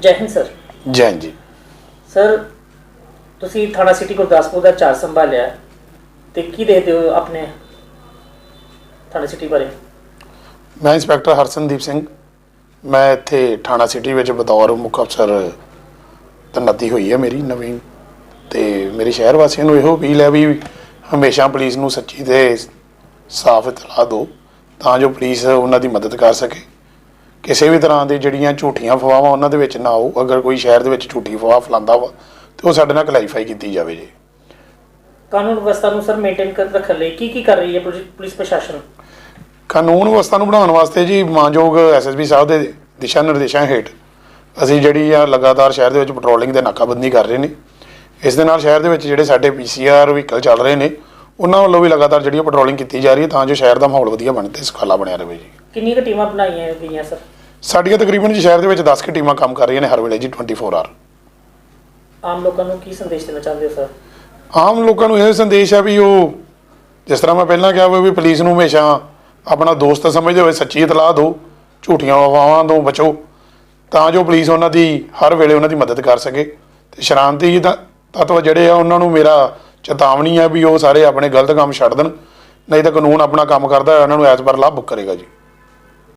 ਜੈ ਹਿੰਦ ਸਰ। ਜੈਨ ਜੀ। ਸਰ ਤੁਸੀਂ ਥਾਣਾ ਸਿਟੀ ਗੁਰਦਾਸਪੁਰ ਦਾ ਚਾਰਜ ਸੰਭਾਲਿਆ। ਤੇ ਕੀ ਦੇਖਦੇ ਹੋ ਆਪਣੇ ਥਾਣਾ ਸਿਟੀ ਬਾਰੇ? ਮੈਂ ਇੰਸਪੈਕਟਰ ਹਰਸਨਦੀਪ ਸਿੰਘ। ਮੈਂ ਇੱਥੇ ਥਾਣਾ ਸਿਟੀ ਵਿੱਚ ਬਤੌਰ ਮੁੱਖ ਅਫਸਰ ਤੈਨਾਤੀ ਹੋਈ ਹੈ ਮੇਰੀ ਨਵੀਂ। ਤੇ ਮੇਰੇ ਸ਼ਹਿਰ ਵਾਸੀਆਂ ਨੂੰ ਇਹੋ ਅਪੀਲ ਹੈ ਵੀ ਹਮੇਸ਼ਾ ਪੁਲਿਸ ਨੂੰ ਸੱਚੀ ਤੇ ਸਾਫ਼ ਇਤਲਾਹ ਦਿਓ ਤਾਂ ਜੋ ਪੁਲਿਸ ਉਹਨਾਂ ਦੀ ਮਦਦ ਕਰ ਸਕੇ। ਕਿਸੇ ਵੀ ਤਰ੍ਹਾਂ ਦੀ ਜਿਹੜੀਆਂ ਝੂਠੀਆਂ ਫਵਾਹਾਂ ਉਹਨਾਂ ਦੇ ਵਿੱਚ ਨਾ ਆਓ ਅਗਰ ਕੋਈ ਸ਼ਹਿਰ ਦੇ ਵਿੱਚ ਝੂਠੀ ਫਵਾਹ ਫੈਲਾਉਂਦਾ ਵਾ ਤੇ ਉਹ ਸਾਡੇ ਨਾਲ ਕਲੈਰੀਫਾਈ ਕੀਤੀ ਜਾਵੇ ਜੀ। ਕਾਨੂੰਨ ਵਿਵਸਥਾ ਨੂੰ ਸਰ ਮੇਨਟੇਨ ਕਰ ਰੱਖਣ ਲਈ ਕੀ ਕੀ ਕਰ ਰਹੀ ਹੈ ਪੁਲਿਸ ਪ੍ਰਸ਼ਾਸਨ? ਕਾਨੂੰਨ ਵਿਵਸਥਾ ਨੂੰ ਬਣਾਉਣ ਵਾਸਤੇ ਜੀ ਮਾਨਯੋਗ ਐਸਐਸਪੀ ਸਾਹਿਬ ਦੇ ਦਿਸ਼ਾ ਨਿਰਦੇਸ਼ਾਂ ਹੇਠ ਅਸੀਂ ਜਿਹੜੀ ਆ ਲਗਾਤਾਰ ਸ਼ਹਿਰ ਦੇ ਵਿੱਚ ਪੈਟਰੋਲਿੰਗ ਤੇ ਨਾਕਾਬੰਦੀ ਕਰ ਰਹੇ ਨੇ। ਇਸ ਦੇ ਨਾਲ ਸ਼ਹਿਰ ਦੇ ਵਿੱਚ ਜਿਹੜੇ ਸਾਡੇ ਪੀਸੀਆਰ ਵਹੀਕਲ ਚੱਲ ਰਹੇ ਨੇ ਉਹਨਾਂ ਵੱਲੋਂ ਵੀ ਲਗਾਤਾਰ ਜਿਹੜੀ ਪੈਟਰੋਲਿੰਗ ਕੀਤੀ ਜਾ ਰਹੀ ਹੈ ਤਾਂ ਜੋ ਸ਼ਹਿਰ ਦਾ ਮਾਹੌਲ ਵਧੀਆ ਬਣੇ ਤੇ ਸੁਖਾਲਾ ਬਣਿਆ ਰਹੇ ਜੀ। ਕਿੰਨੀ ਕੁ ਟੀਮਾਂ ਬਣਾਈਆਂ ਗਈਆਂ ਸਰ ਸਾਡੀਆਂ ਤਕਰੀਬਨ ਜੀ ਸ਼ਹਿਰ ਦੇ ਵਿੱਚ 10 ਕੁ ਟੀਮਾਂ ਕੰਮ ਕਰ ਰਹੀਆਂ ਨੇ ਹਰ ਵੇਲੇ ਜੀ 24 ਆਵਰ ਆਮ ਲੋਕਾਂ ਨੂੰ ਕੀ ਸੰਦੇਸ਼ ਦੇਣਾ ਚਾਹੁੰਦੇ ਹੋ ਸਰ ਆਮ ਲੋਕਾਂ ਨੂੰ ਇਹ ਸੰਦੇਸ਼ ਹੈ ਵੀ ਉਹ ਜਿਸ ਤਰ੍ਹਾਂ ਮੈਂ ਪਹਿਲਾਂ ਕਿਹਾ ਵਾ ਵੀ ਪੁਲਿਸ ਨੂੰ ਹਮੇਸ਼ਾ ਆਪਣਾ ਦੋਸਤ ਸਮਝਦੇ ਹੋਏ ਸੱਚੀ ਇਤਲਾਹ ਦਿਓ ਝੂਠੀਆਂ ਅਫਵਾਹਾਂ ਤੋਂ ਬਚੋ ਤਾਂ ਜੋ ਪੁਲਿਸ ਉਹਨਾਂ ਦੀ ਹਰ ਵੇਲੇ ਉਹਨਾਂ ਦੀ ਮਦਦ ਕਰ ਸਕੇ। ਤੇ ਸ਼ਾਂਤੀ ਦਾ ਤੱਤਵ ਜਿਹੜੇ ਆ ਉਹਨਾਂ ਨੂੰ ਮੇਰਾ ਚੇਤਾਵਨੀ ਹੈ ਵੀ ਉਹ ਸਾਰੇ ਆਪਣੇ ਗਲਤ ਕੰਮ ਛੱਡ ਦੇਣ ਨਹੀਂ ਤਾਂ ਕਾਨੂੰਨ ਆਪਣਾ ਕੰਮ ਕਰਦਾ ਹੈ ਉਹਨਾਂ ਨੂੰ ਐਸ ਪਰ ਲਾਭ ਬੁੱਕ ਕਰੇਗਾ ਜੀ।